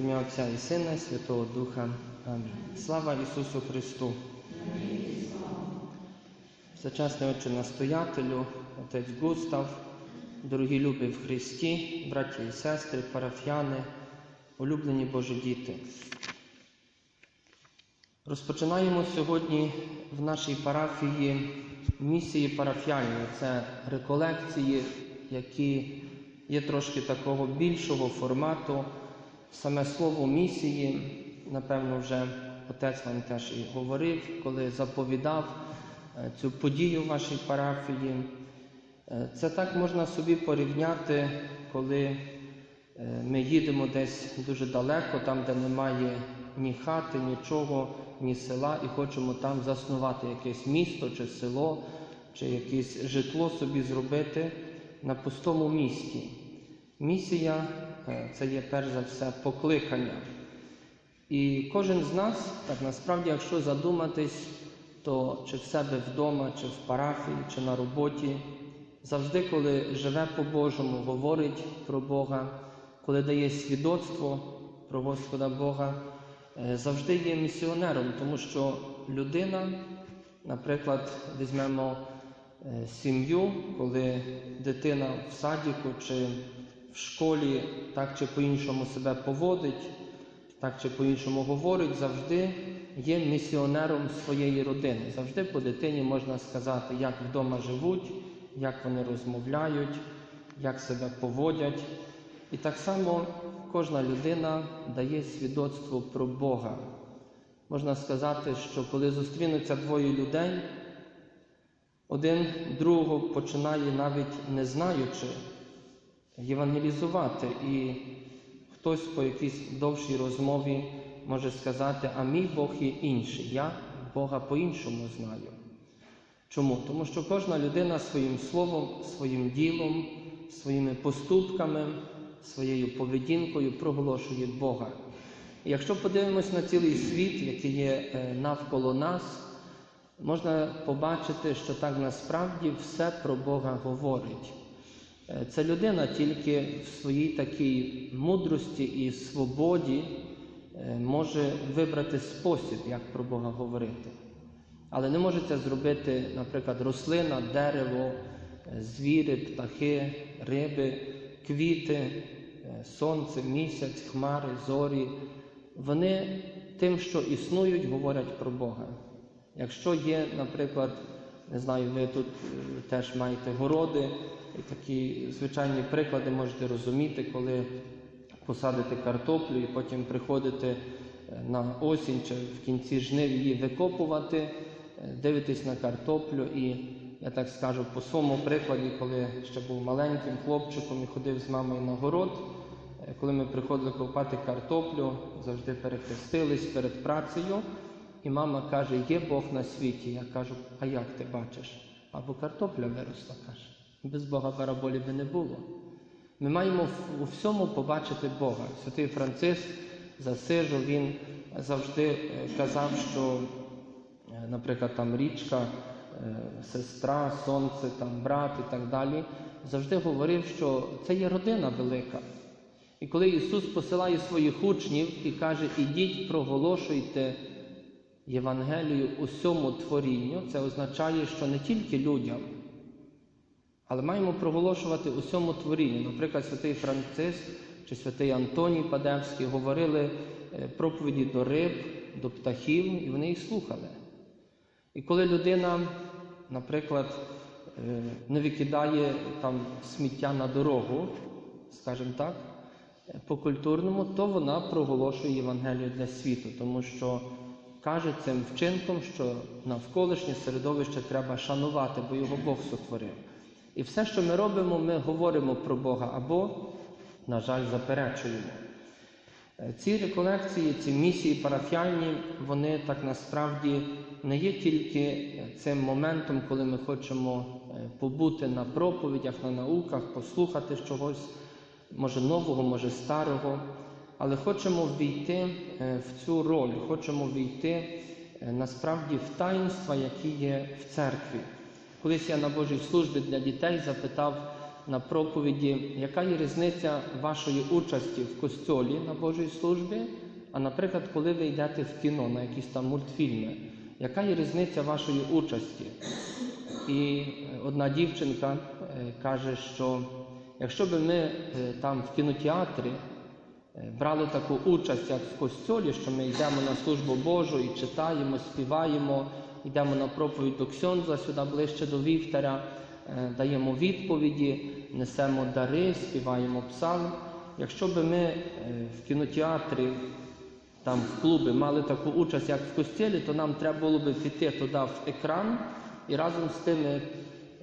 Ім'я Отця і Сина, і Святого Духа. Амінь. Слава Ісусу Христу! Всечасний Отче настоятелю, Отець Густав, дорогі любі в Христі, браті і сестри, парафіяни, улюблені Божі діти. Розпочинаємо сьогодні в нашій парафії місії парафіальні. Це реколекції, які є трошки такого більшого формату. Саме слово місії, напевно, вже отець вам теж і говорив, коли заповідав е, цю подію вашій парафії. Е, Це так можна собі порівняти, коли е, ми їдемо десь дуже далеко, там, де немає ні хати, нічого, ні села, і хочемо там заснувати якесь місто чи село, чи якесь житло собі зробити на пустому місті. Місія це є перш за все покликання. І кожен з нас, так насправді, якщо задуматись, то чи в себе вдома, чи в парафії, чи на роботі, завжди, коли живе по-божому, говорить про Бога, коли дає свідоцтво про Господа Бога, е, завжди є місіонером, тому що людина, наприклад, візьмемо е, сім'ю, коли дитина в садіку чи в школі так чи по-іншому себе поводить, так чи по-іншому говорить, завжди є місіонером своєї родини. Завжди по дитині можна сказати, як вдома живуть, як вони розмовляють, як себе поводять. І так само кожна людина дає свідоцтво про Бога. Можна сказати, що коли зустрінуться двоє людей, один другого починає навіть не знаючи євангелізувати. І хтось по якійсь довшій розмові може сказати, а мій Бог є інший. Я Бога по-іншому знаю. Чому? Тому що кожна людина своїм словом, своїм ділом, своїми поступками, своєю поведінкою проголошує Бога. Якщо подивимось на цілий світ, який є е, навколо нас, можна побачити, що так насправді все про Бога говорить. Е, Це людина тільки в своїй такій мудрості і свободі е, може вибрати спосіб, як про Бога говорити. Але не може це зробити, наприклад, рослина, дерево, е, звіри, птахи, риби, квіти, сонце, місяць, хмари, зорі. Вони тим, що існують, говорять про Бога. Якщо є, наприклад, не знаю, ви тут е, теж маєте городи, такі звичайні приклади можете розуміти, коли посадите картоплю і потім приходите е, на осінь чи в кінці жнив її викопувати, е, дивитесь на картоплю і, я так скажу, по своєму прикладі, коли ще був маленьким хлопчиком і ходив з мамою на город, коли ми приходили копати картоплю, завжди перехрестились перед працею. І мама каже, є Бог на світі. Я кажу, а як ти бачиш? Або картопля виросла, каже. Без Бога бараболі би не було. Ми маємо у всьому побачити Бога. Святий Франциск засижу, він завжди е, казав, що, е, наприклад, там річка, е, сестра, сонце, там брат і так далі, завжди говорив, що це є родина велика. І коли Ісус посилає своїх учнів і каже, ідіть, проголошуйте Євангелію усьому творінню, це означає, що не тільки людям, але маємо проголошувати усьому творінню. Наприклад, святий Франциск чи святий Антоній Падевський говорили е, проповіді до риб, до птахів, і вони їх слухали. І коли людина, наприклад, е, не викидає там сміття на дорогу, скажімо так, е, по культурному, то вона проголошує Євангелію для світу, тому що каже цим вчинком, що навколишнє середовище треба шанувати, бо його Бог сотворив. І все, що ми робимо, ми говоримо про Бога або, на жаль, заперечуємо. Е, Ці реколекції, ці місії парафіальні, вони так насправді не є тільки е, цим моментом, коли ми хочемо е, побути на проповідях, на науках, послухати чогось, може нового, може старого, але хочемо ввійти е, в цю роль, хочемо ввійти е, насправді в таїнства, які є в церкві. Колись я на Божій службі для дітей запитав на проповіді, яка є різниця вашої участі в костьолі на Божій службі, а наприклад, коли ви йдете в кіно на якісь там мультфільми, яка є різниця вашої участі? І е, одна дівчинка каже, що якщо б ми там в кінотеатрі брали таку участь, як в костьолі, що ми йдемо на службу Божу і читаємо, співаємо, йдемо на проповідь до Ксьондза, сюди ближче до вівтаря, е, даємо відповіді, несемо дари, співаємо псалм. Якщо б ми е, в кінотеатрі там в клуби мали таку участь, як в костілі, то нам треба було би піти туди в екран і разом з тими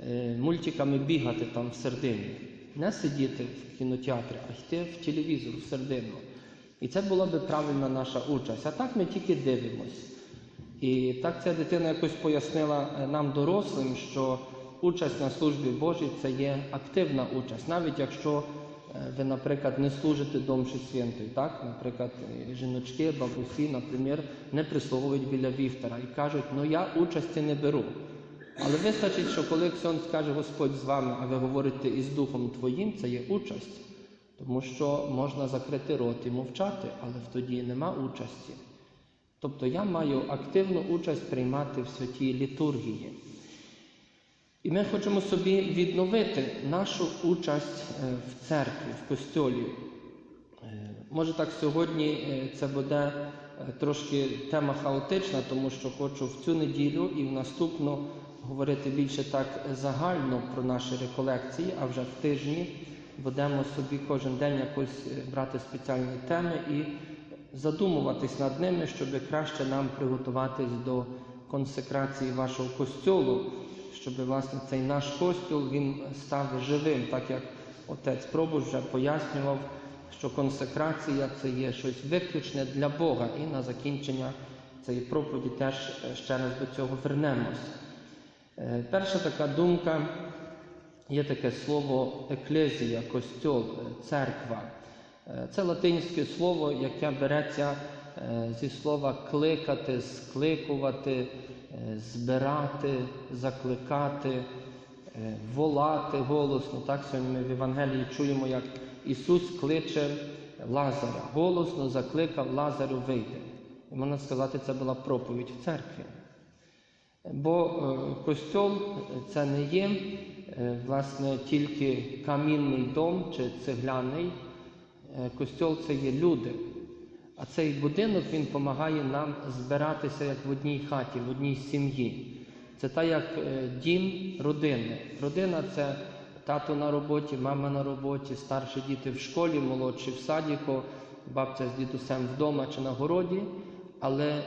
е, мультиками бігати там всередині. Не сидіти в кінотеатрі, а йти в телевізор всередину. І це була би правильна наша участь. А так ми тільки дивимось. І так ця дитина якось пояснила е, нам, дорослим, що участь на службі Божій це є активна участь, навіть якщо е, ви, наприклад, не служите домші святої, так? Наприклад, жіночки, бабусі, наприклад, не прислуговують біля вівтара і кажуть, ну я участі не беру. Але вистачить, що коли Ксьон скаже Господь з вами, а ви говорите із Духом Твоїм, це є участь. Тому що можна закрити рот і мовчати, але тоді нема участі. Тобто я маю активну участь приймати в святій літургії. І ми хочемо собі відновити нашу участь е, в церкві, в костьолі. Е, Може так сьогодні е, це буде трошки тема хаотична, тому що хочу в цю неділю і в наступну говорити більше так загально про наші реколекції, а вже в тижні будемо собі кожен день якось е, брати спеціальні теми і задумуватись над ними, щоб краще нам приготуватись до консекрації вашого костьолу, щоб власне цей наш костюл він став живим, так як отець Пробуш вже пояснював, що консекрація це є щось виключне для Бога. І на закінчення цієї проповіді теж е, ще раз до цього вернемось. Е, Перша така думка є таке слово еклезія, костьол, е, церква. Е, Це латинське слово, яке береться зі слова кликати, скликувати, збирати, закликати, волати голосно. Так сьогодні ми в Євангелії чуємо, як Ісус кличе Лазаря, голосно закликав Лазарю вийти. І можна сказати, це була проповідь в церкві. Бо е, костьол це не є е, власне тільки камінний дом чи цегляний. Е, Костьол це є люди. А цей будинок він допомагає нам збиратися як в одній хаті, в одній сім'ї. Це так, як дім родини. Родина це тато на роботі, мама на роботі, старші діти в школі, молодші в садіку, бабця з дідусем вдома чи на городі. Але е,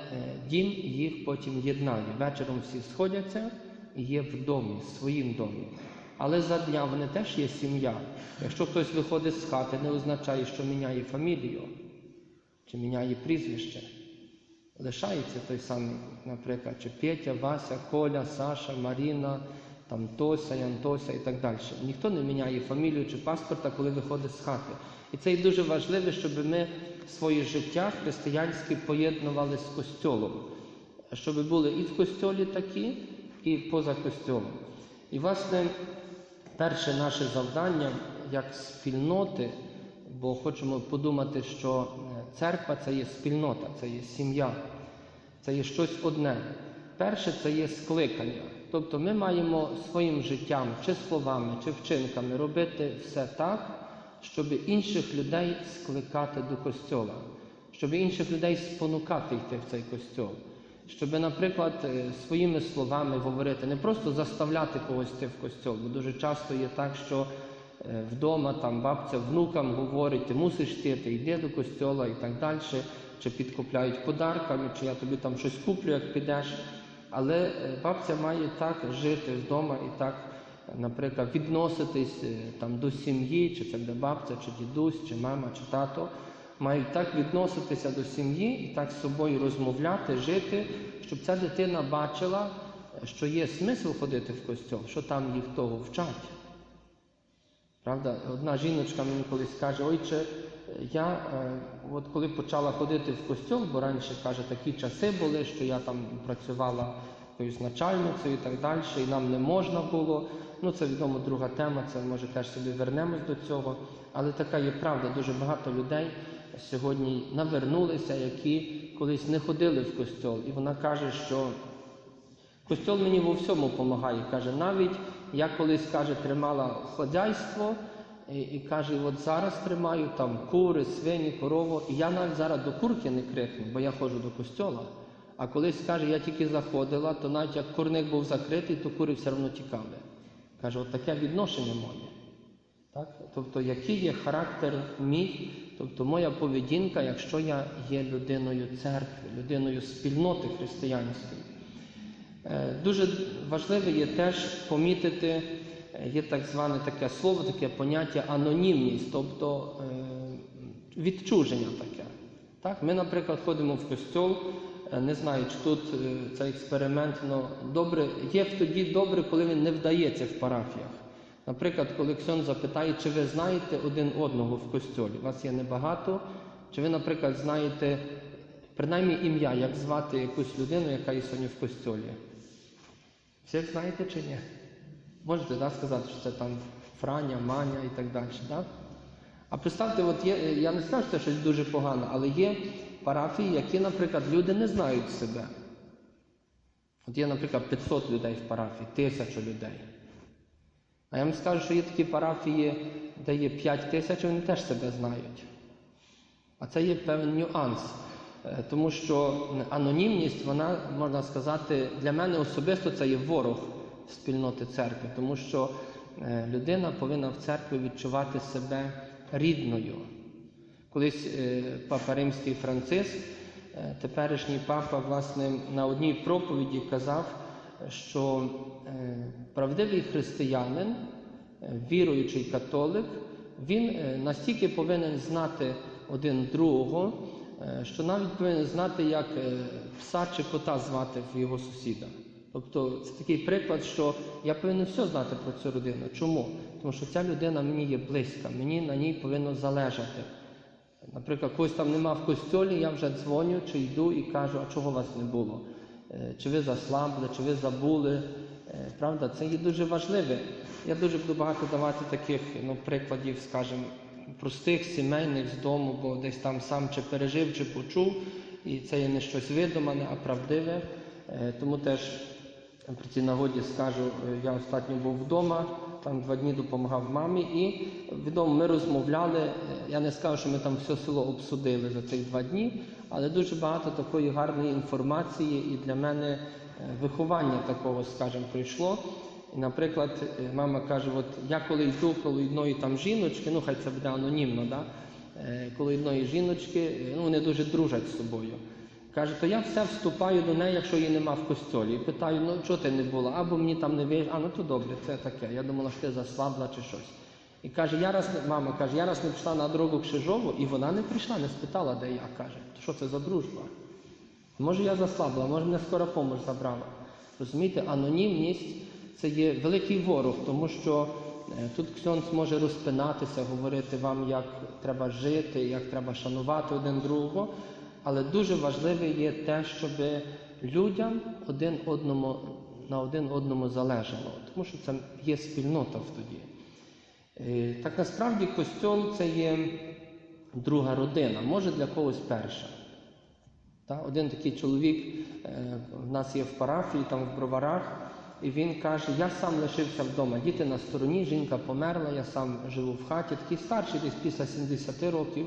дім їх потім єднає. Вечором всі сходяться і є в домі, в своїм домі. Але за дня вони теж є сім'я. Якщо хтось виходить з хати, не означає, що міняє фамілію чи міняє прізвище. Лишається той самий, наприклад, чи Петя, Вася, Коля, Саша, Маріна, там Тося, Янтося і так далі. Ніхто не міняє фамілію чи паспорта, коли виходить з хати. І це і дуже важливо, щоб ми своє життя християнське поєднували з костьолом, щоб були і в костьолі такі, і поза костьолом. І, власне, перше наше завдання як спільноти, бо хочемо подумати, що е, церква це є спільнота, це є сім'я, це є щось одне. Перше це є скликання. Тобто ми маємо своїм життям, чи словами, чи вчинками робити все так, щоб інших людей скликати до костьола, щоб інших людей спонукати йти в цей костьол. Щоб, наприклад, е, своїми словами говорити, не просто заставляти когось йти в костьол, бо дуже часто є так, що е, вдома там бабця внукам говорить, ти мусиш йти, ти йди до костьола і так далі, чи підкупляють подарками, чи я тобі там щось куплю, як підеш. Але е, бабця має так жити вдома і так, наприклад, відноситись е, там до сім'ї, чи це буде бабця, чи дідусь, чи мама, чи тато, мають так відноситися до сім'ї і так з собою розмовляти, жити, щоб ця дитина бачила, що є смисл ходити в костьол, що там їх того вчать. Правда, одна жіночка мені колись каже, ойче, я е, от коли почала ходити в костьол, бо раніше каже, такі часи були, що я там працювала якоюсь начальницею і так далі, і нам не можна було. Ну, це відомо друга тема, це може теж собі вернемось до цього. Але така є правда, дуже багато людей сьогодні навернулися, які колись не ходили в костьол. І вона каже, що костьол мені во всьому допомагає. Каже, навіть я колись каже, тримала хазяйство, і, і каже, от зараз тримаю там кури, свині, корову, і я навіть зараз до курки не крикну, бо я ходжу до костьола. А колись каже, я тільки заходила, то навіть як курник був закритий, то кури все одно тікали. Каже, от таке відношення моє. Так? Тобто, який є характер мій, тобто моя поведінка, якщо я є людиною церкви, людиною спільноти християнської. Е, Дуже важливо є теж помітити, е, є так зване таке слово, таке поняття анонімність, тобто е, відчуження таке. Так? Ми, наприклад, ходимо в костьол, е, не знаю, чи тут е, цей експеримент, але добре, є тоді добре, коли він не вдається в парафіях. Наприклад, коли Ксьон запитає, чи ви знаєте один одного в костьолі, вас є небагато, чи ви, наприклад, знаєте принаймні ім'я, як звати якусь людину, яка є сьогодні в костьолі. Всіх знаєте чи ні? Можете да, сказати, що це там Франя, Маня і так далі. Да? А представте, от є, я не скажу, що це щось дуже погано, але є парафії, які, наприклад, люди не знають себе. От є, наприклад, 500 людей в парафії, 1000 людей. А я вам скажу, що є такі парафії, де є 5 тисяч, вони теж себе знають. А це є певний нюанс. Е, Тому що анонімність, вона, можна сказати, для мене особисто це є ворог спільноти церкви, тому що е, людина повинна в церкві відчувати себе рідною. Колись е, папа Римський Франциск, е, теперішній папа, власне, на одній проповіді казав, що е, правдивий християнин, віруючий католик, він настільки повинен знати один другого, що навіть повинен знати, як пса чи кота звати в його сусіда. Тобто це такий приклад, що я повинен все знати про цю людину. Чому? Тому що ця людина мені є близька, мені на ній повинно залежати. Наприклад, когось там нема в костьолі, я вже дзвоню чи йду і кажу, а чого вас не було? Е, Чи ви заслабли, чи ви забули? Е, Правда, це є дуже важливе. Я дуже буду багато давати таких ну, прикладів, скажімо, простих, сімейних з дому, бо десь там сам чи пережив, чи почув, і це є не щось видумане, а правдиве. Е, Тому теж при цій нагоді скажу, я останньо був вдома, там два дні допомагав мамі, і відомо ми розмовляли. е, Я не скажу, що ми там все село обсудили за цих два дні, але дуже багато такої гарної інформації і для мене е, виховання такого, скажімо, прийшло. І, наприклад, е, мама каже: от я коли йду коло одної там жіночки, ну хай це буде анонімно, да? коло одної жіночки, ну вони дуже дружать з собою. Каже, то я все вступаю до неї, якщо її нема в костьолі. І питаю, ну чого ти не була? Або мені там не вийшло, а ну то добре, це таке. Я думала, що ти заслабла чи щось. І каже, я раз мама каже, я раз не пішла на дорогу Кшижову, і вона не прийшла, не спитала, де я. Каже, що це за дружба? Може, я заслабла, може мене скоро помощь забрала. Розумієте, анонімність це є великий ворог, тому що е, тут Ксьонц може розпинатися, говорити вам, як треба жити, як треба шанувати один другого. Але дуже важливе є те, щоб людям один одному на один одному залежало, тому що це є спільнота в тоді. Е, Так насправді костьол це є друга родина, може для когось перша. Один такий чоловік е, в нас є в парафії, там в броварах, і він каже: Я сам лишився вдома, діти на стороні, жінка померла, я сам живу в хаті, такий старший, десь після 70 років.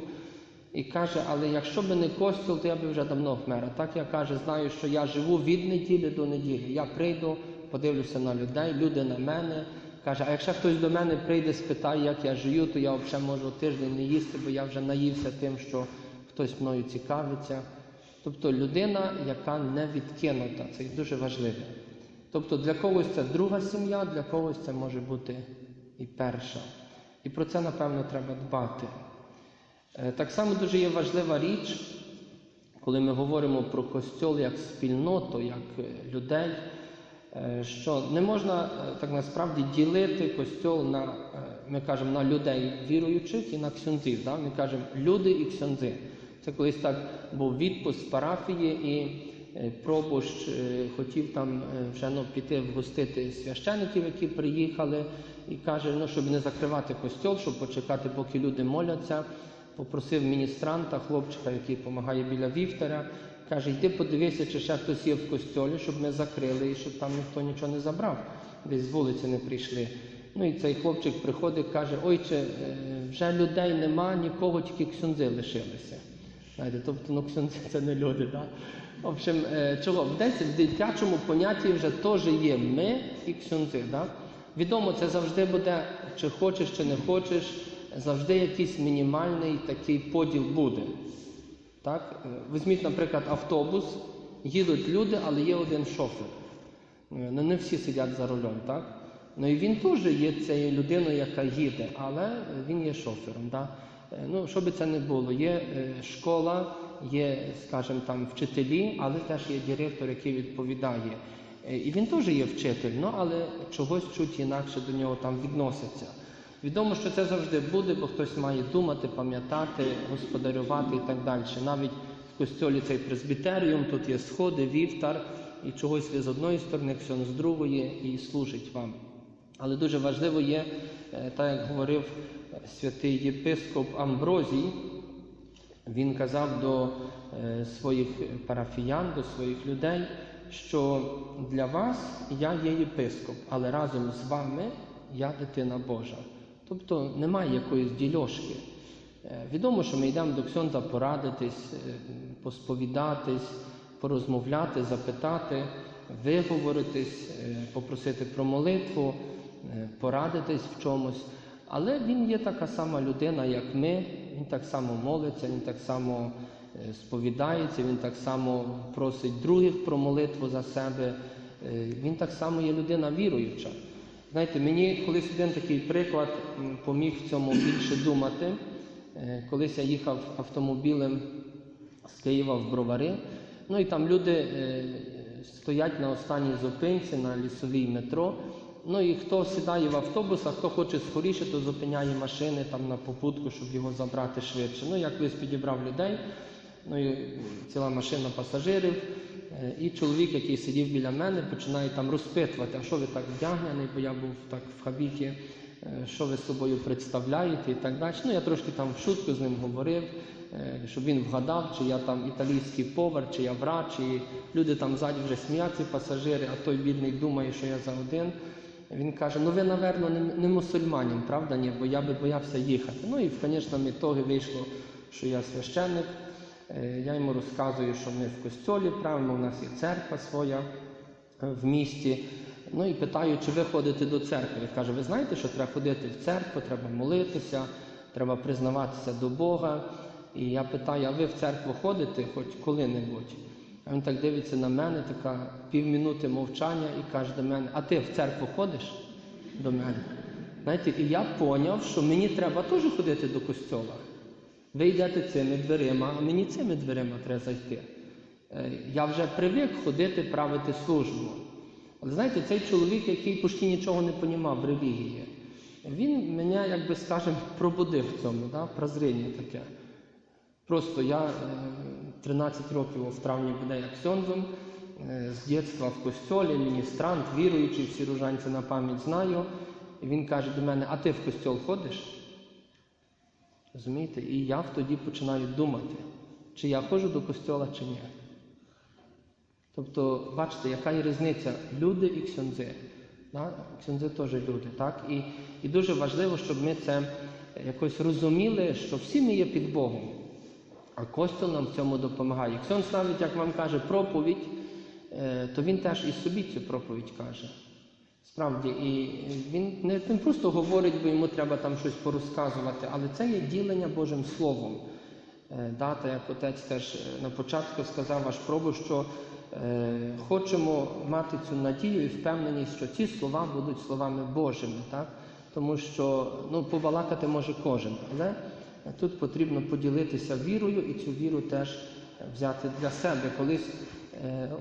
І каже, але якщо б не костюл, то я б вже давно вмер. А так я каже, знаю, що я живу від неділі до неділі. Я прийду, подивлюся на людей, люди на мене. Каже, а якщо хтось до мене прийде, спитає, як я живу, то я взагалі можу тиждень не їсти, бо я вже наївся тим, що хтось мною цікавиться. Тобто людина, яка не відкинута, це дуже важливо. Тобто для когось це друга сім'я, для когось це може бути і перша. І про це, напевно, треба дбати. Е, Так само дуже є важлива річ, коли ми говоримо про костьол як спільноту, як е, людей, е, що не можна так насправді ділити костьол на, ми кажемо, на людей віруючих і на ксьонзів. Да? Ми кажемо люди і ксьонзи. Це колись так був відпуск парафії, і пробощ, е, хотів там вже ну, піти вгостити священиків, які приїхали, і каже, ну, щоб не закривати костьол, щоб почекати, поки люди моляться. Попросив міністранта, хлопчика, який допомагає біля вівтаря, каже, йди подивися, чи ще хтось є в костьолі, щоб ми закрили і щоб там ніхто нічого не забрав, десь з вулиці не прийшли. Ну і цей хлопчик приходить, каже, ойче, е, вже людей нема, нікого, тільки ксюнзи лишилися. Знаєте, тобто, ну ксюнзи це не люди, так? В общем, е, чого, десь в дитячому понятті вже теж є ми і ксюнзи, так? Відомо, це завжди буде, чи хочеш, чи не хочеш, завжди якийсь мінімальний такий поділ буде. Так? Е, Візьміть, наприклад, автобус, їдуть люди, але є один шофер. Е, Ну, не всі сидять за рулем, так? Ну і він теж є цією людиною, яка їде, але він є шофером. Так? Е, Ну, що би це не було, є школа, є, скажімо, там вчителі, але теж є директор, який відповідає. І він теж є вчитель, ну, але чогось чуть інакше до нього там відноситься. Відомо, що це завжди буде, бо хтось має думати, пам'ятати, господарювати і так далі. Навіть в костьолі цей презбітеріум, тут є сходи, вівтар, і чогось ви з одної сторони, ксьон з другої, і служить вам. Але дуже важливо є, е, так як говорив е, святий єпископ Амброзій, він казав до е, своїх парафіян, до своїх людей, що для вас я є єпископ, але разом з вами я дитина Божа. Тобто немає якоїсь дільошки. Е, Відомо, що ми йдемо до Ксьонза порадитись, е, посповідатись, порозмовляти, запитати, виговоритись, е, попросити про молитву, порадитись в чомусь. Але він є така сама людина, як ми. Він так само молиться, він так само сповідається, він так само просить других про молитву за себе. Він так само є людина віруюча. Знаєте, мені колись один такий приклад поміг в цьому більше думати. Е, Колись я їхав автомобілем з Києва в Бровари, ну і там люди е, стоять на останній зупинці на лісовій метро. Ну і хто сідає в автобус, а хто хоче скоріше, то зупиняє машини там на попутку, щоб його забрати швидше. Ну, я колись підібрав людей, ну і ціла машина пасажирів. Е, І чоловік, який сидів біля мене, починає там розпитувати, а що ви так вдягнений, бо я був так в хабіті, е, що ви собою представляєте і так далі. Ну, я трошки там в шутку з ним говорив, е, щоб він вгадав, чи я там італійський повар, чи я врач, і люди там ззаді вже сміються, пасажири, а той бідний думає, що я за один. Він каже: ну ви, напевно, не, не мусульманин, правда? Ні, бо я би боявся їхати. Ну і в конечному ітогі вийшло, що я священник. Е, Я йому розказую, що ми в костьолі правильно, у нас є церква своя е, в місті. Ну і питаю, чи ви ходите до церкви. Він каже, ви знаєте, що треба ходити в церкву, треба молитися, треба признаватися до Бога. І я питаю, а ви в церкву ходите хоч коли-небудь? А він так дивиться на мене, така півмінути мовчання і каже до мене, а ти в церкву ходиш до мене? Знаєте, і я поняв, що мені треба теж ходити до костьола. Ви йдете цими дверима, а мені цими дверима треба зайти. Е, Я вже привик ходити, правити службу. Але знаєте, цей чоловік, який почти нічого не понімав в релігії, він мене, як би скажемо, пробудив в цьому, да? прозріння таке. Просто я е, 13 років в травні буде як сьонзом, е, з дитинства в костьолі, міністрант, віруючий, всі ружанці на пам'ять знаю. І він каже до мене, а ти в костьол ходиш? Розумієте? І я тоді починаю думати, чи я ходжу до костьола, чи ні. Тобто, бачите, яка є різниця люди і ксьонзи. Да? Ксьонзи теж люди. Так? І, і дуже важливо, щоб ми це якось розуміли, що всі ми є під Богом. А Костюл нам в цьому допомагає. Ксьон навіть, як вам каже, проповідь, е, то він теж і собі цю проповідь каже. Справді, і він не, не просто говорить, бо йому треба там щось порозказувати, але це є ділення Божим Словом. Е, Дата, як отець теж е, на початку сказав ваш пробу, що е, хочемо мати цю надію і впевненість, що ці слова будуть словами Божими, так? тому що ну, побалакати може кожен, але тут потрібно поділитися вірою і цю віру теж взяти для себе. Колись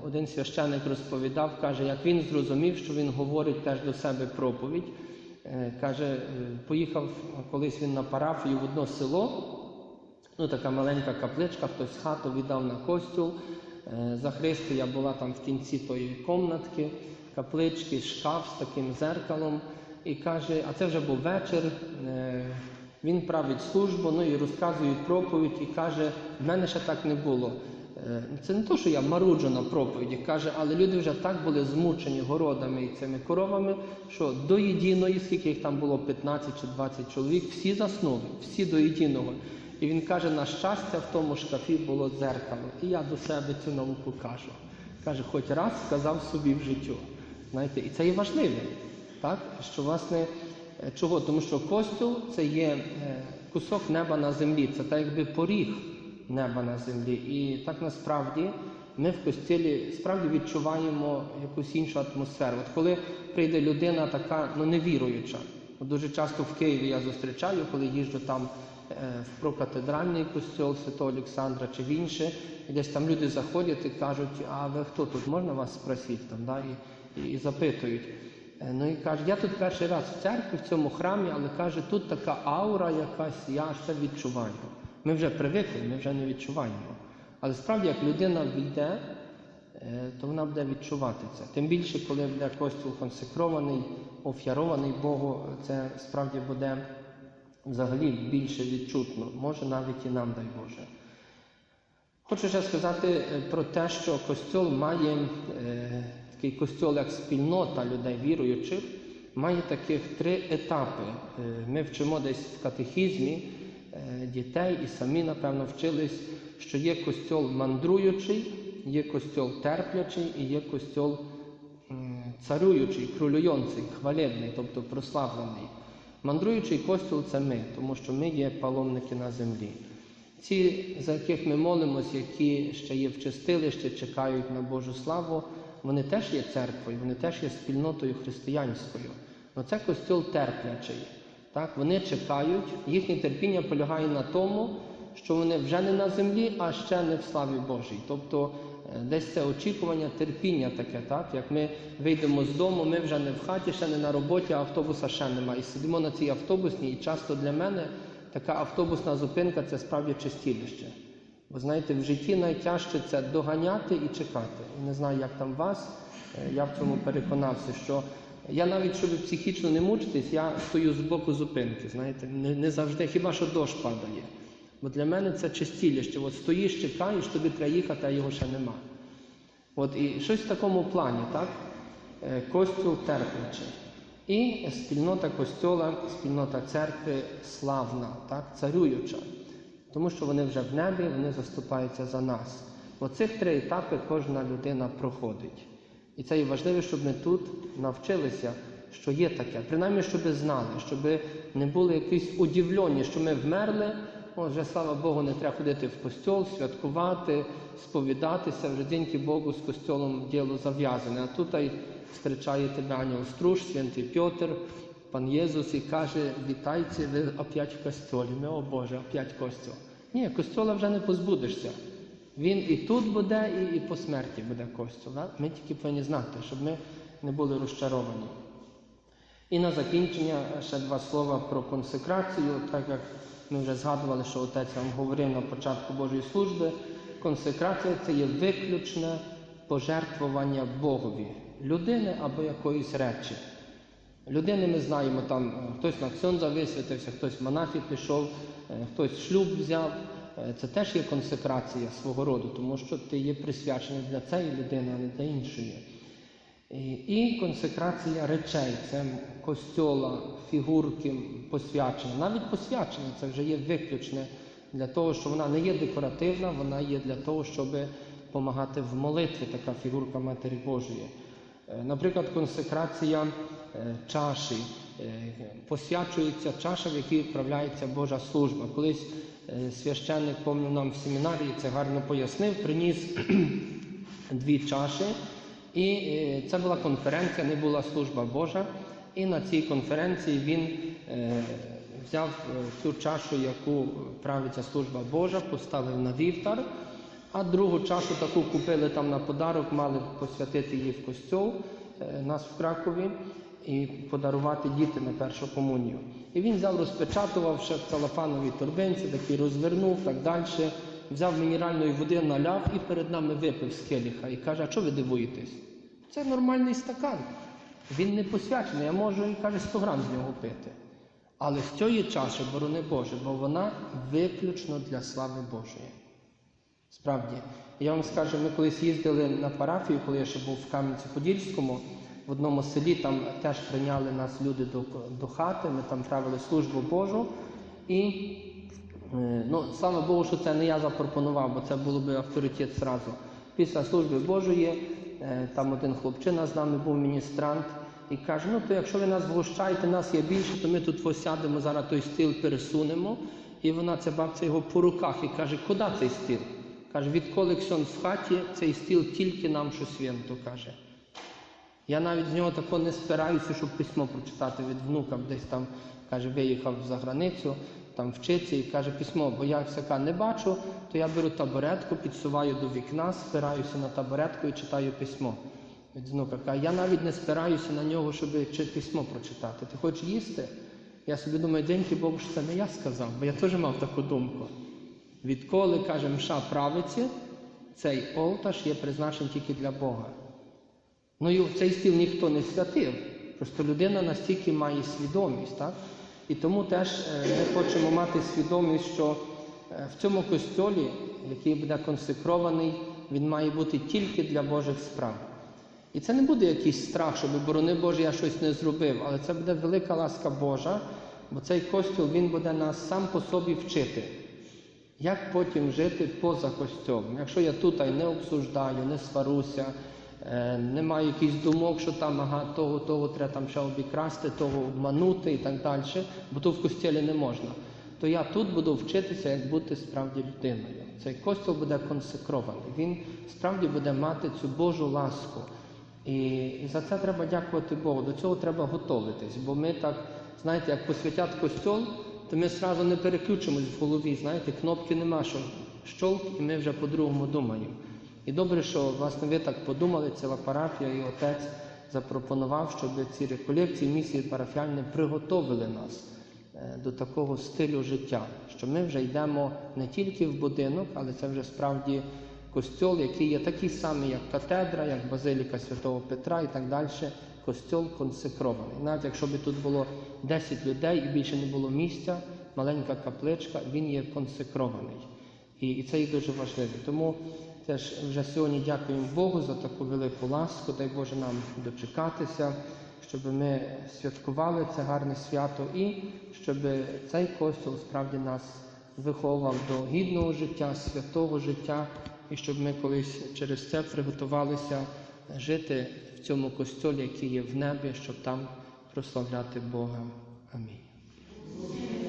один священик розповідав, каже, як він зрозумів, що він говорить теж до себе проповідь. Е, Каже, е, поїхав колись він на парафію в одно село, ну така маленька капличка, хтось хату віддав на костюл. Е, Захристія була там в кінці тої комнатки, каплички, шкаф з таким зеркалом. І каже, а це вже був вечір. е, Він править службу, ну і розказують проповідь, і каже, в мене ще так не було. Е, Це не то, що я маруджу на проповіді, каже, але люди вже так були змучені городами і цими коровами, що до єдиної, скільки їх там було, 15 чи 20 чоловік, всі заснули, всі до єдиного. І він каже, на щастя, в тому шкафі було дзеркало. І я до себе цю науку кажу. Каже, хоч раз сказав собі в життю. Знаєте, і це є важливе, так? що власне. Е, Чого? Тому що костюл це є е, кусок неба на землі, це так якби поріг неба на землі. І так насправді ми в костілі справді відчуваємо якусь іншу атмосферу. От коли прийде людина така ну, невіруюча, дуже часто в Києві я зустрічаю, коли їжджу там е, в прокатедральний костьол Святого Олександра чи в інше, і десь там люди заходять і кажуть, а ви хто тут, можна вас спросити? Там, да? і, і, і запитують. Е, Ну і каже, я тут перший раз в церкві, в цьому храмі, але каже, тут така аура якась, я аж це відчуваю. Ми вже привикли, ми вже не відчуваємо. Але справді, як людина війде, е, то вона буде відчувати це. Тим більше, коли буде костюл консекрований, офярований Богу, це справді буде взагалі більше відчутно. Може навіть і нам, дай Боже. Хочу ще сказати е, про те, що костьол має е, такий костьол як спільнота людей віруючих, має таких три етапи. Ми вчимо десь в катехізмі дітей і самі, напевно, вчились, що є костьол мандруючий, є костьол терплячий і є костьол царюючий, крулюйонций, хвалебний, тобто прославлений. Мандруючий костюл це ми, тому що ми є паломники на землі. Ці, за яких ми молимось, які ще є в чистилищі, чекають на Божу славу, вони теж є церквою, вони теж є спільнотою християнською. Но це костюл терплячий. Так? Вони чекають, їхнє терпіння полягає на тому, що вони вже не на землі, а ще не в славі Божій. Тобто е, десь це очікування, терпіння таке, так? як ми вийдемо з дому, ми вже не в хаті, ще не на роботі, а автобуса ще немає. І сидимо на цій автобусній, і часто для мене така автобусна зупинка це справді чистілище. Бо знаєте, в житті найтяжче це доганяти і чекати. І не знаю, як там вас, е, я в цьому переконався, що я навіть, щоб психічно не мучитись, я стою з боку зупинки, знаєте, не, не завжди, хіба що дощ падає. Бо для мене це чистілище. От стоїш, чекаєш, тобі треба їхати, а його ще нема. От і щось в такому плані, так? Е, Костюл терплячий. І спільнота костьола, спільнота церкви славна, так? царююча. Тому що вони вже в небі, вони заступаються за нас. Оцих три етапи кожна людина проходить. І це і важливо, щоб ми тут навчилися, що є таке. Принаймні, щоб знали, щоб не були якісь удивлені, що ми вмерли. О, вже слава Богу, не треба ходити в костьол, святкувати, сповідатися. Вже дякувати Богу з костьолом діло зав'язане. А тут зустрічає тебе ангел Струж, святий Петр, пан Єсус і каже: вітайте, ви опять в костьолі. Ми, о Боже, опять костьол. Ні, костьола вже не позбудешся. Він і тут буде, і, і по смерті буде костюл. Да? Ми тільки повинні знати, щоб ми не були розчаровані. І на закінчення ще два слова про консекрацію, так як ми вже згадували, що отець вам говорив на початку Божої служби. Консекрація це є виключне пожертвування Богові, людини або якоїсь речі. Людини ми знаємо, там е, хтось на ксьонза висвятився, хтось в монахи пішов, е, хтось шлюб взяв. Е, Це теж є консекрація свого роду, тому що ти є присвячений для цієї людини, а не для іншої. І, консекрація речей, це костьола, фігурки, посвячення. Навіть посвячення це вже є виключне для того, що вона не є декоративна, вона є для того, щоб допомагати в молитві, така фігурка Матері Божої. Е, Наприклад, консекрація е, чаші. Посвячується чаша, в якій вправляється Божа служба. Колись священник, пам'ятаю, нам в семінарії це гарно пояснив, приніс дві чаші. І е, це була конференція, не була служба Божа. І на цій конференції він е, взяв е, цю чашу, яку правиться служба Божа, поставив на вівтар, а другу чашу таку купили там на подарок, мали посвятити її в костьол е, нас в Кракові і подарувати діти на першу комунію. І він взяв, розпечатував ще в целофановій торбинці, такий розвернув, так далі. взяв мінеральної води, наляв і перед нами випив з келіха. І каже, а чого ви дивуєтесь? Це нормальний стакан. Він не посвячений, я можу і каже 100 грам з нього пити. Але з цієї чаші, борони Боже, бо вона виключно для слави Божої. Справді, я вам скажу, ми колись їздили на парафію, коли я ще був в Кам'янці-Подільському, в одному селі там теж прийняли нас люди до, до хати, ми там правили службу Божу. І е, ну, слава Богу, що це не я запропонував, бо це було би авторитет зразу. Після служби Божої, е, там один хлопчина з нами був міністрант, і каже: ну то якщо ви нас вгощаєте, нас є більше, то ми тут посядемо, зараз той стіл пересунемо. І вона, ця бабця його по руках і каже, куди цей стіл? Каже, відколи ксьон в хаті, цей стіл тільки нам що свято, каже. Я навіть з нього тако не спираюся, щоб письмо прочитати від внука, десь там, каже, виїхав за границю, там вчиться і каже письмо, бо я всяка не бачу, то я беру табуретку, підсуваю до вікна, спираюся на табуретку і читаю письмо. Від внука каже, я навіть не спираюся на нього, щоб письмо прочитати. Ти хочеш їсти? Я собі думаю, дякую Богу, що це не я сказав, бо я теж мав таку думку. Відколи, каже, мша правиці, цей олтаж є призначений тільки для Бога. Ну і цей стіл ніхто не святив. Просто людина настільки має свідомість, так? І тому теж е, ми хочемо мати свідомість, що е, в цьому костьолі, який буде консекрований, він має бути тільки для Божих справ. І це не буде якийсь страх, щоб, борони Боже, я щось не зробив, але це буде велика ласка Божа, бо цей костюл він буде нас сам по собі вчити. Як потім жити поза костюмом? Якщо я тут не обсуждаю, не сваруся, е, не маю якихось думок, що там ага, того, того треба там ще обікрасти, того обманути і так далі, бо то в костілі не можна, то я тут буду вчитися, як бути справді людиною. Цей костюл буде консекрований, він справді буде мати цю Божу ласку. І за це треба дякувати Богу. До цього треба готуватись, бо ми так, знаєте, як посвятять костюл, то ми одразу не переключимось в голові. Знаєте, кнопки нема, що щолк, і ми вже по-другому думаємо. І добре, що власне ви так подумали, ціла парафія і отець запропонував, щоб ці реколекції місії парафіальні приготовили нас е, до такого стилю життя, що ми вже йдемо не тільки в будинок, але це вже справді костьол, який є такий самий, як катедра, як базиліка Святого Петра і так далі. Костьол консекрований. Навіть якщо б тут було 10 людей і більше не було місця, маленька капличка, він є консекрований. І, і це є дуже важливо. Тому теж вже сьогодні дякуємо Богу за таку велику ласку, дай Боже нам дочекатися, щоб ми святкували це гарне свято і щоб цей костюл справді нас виховував до гідного життя, святого життя, і щоб ми колись через це приготувалися жити в цьому костьолі, який є в небі, щоб там прославляти Бога. Амінь.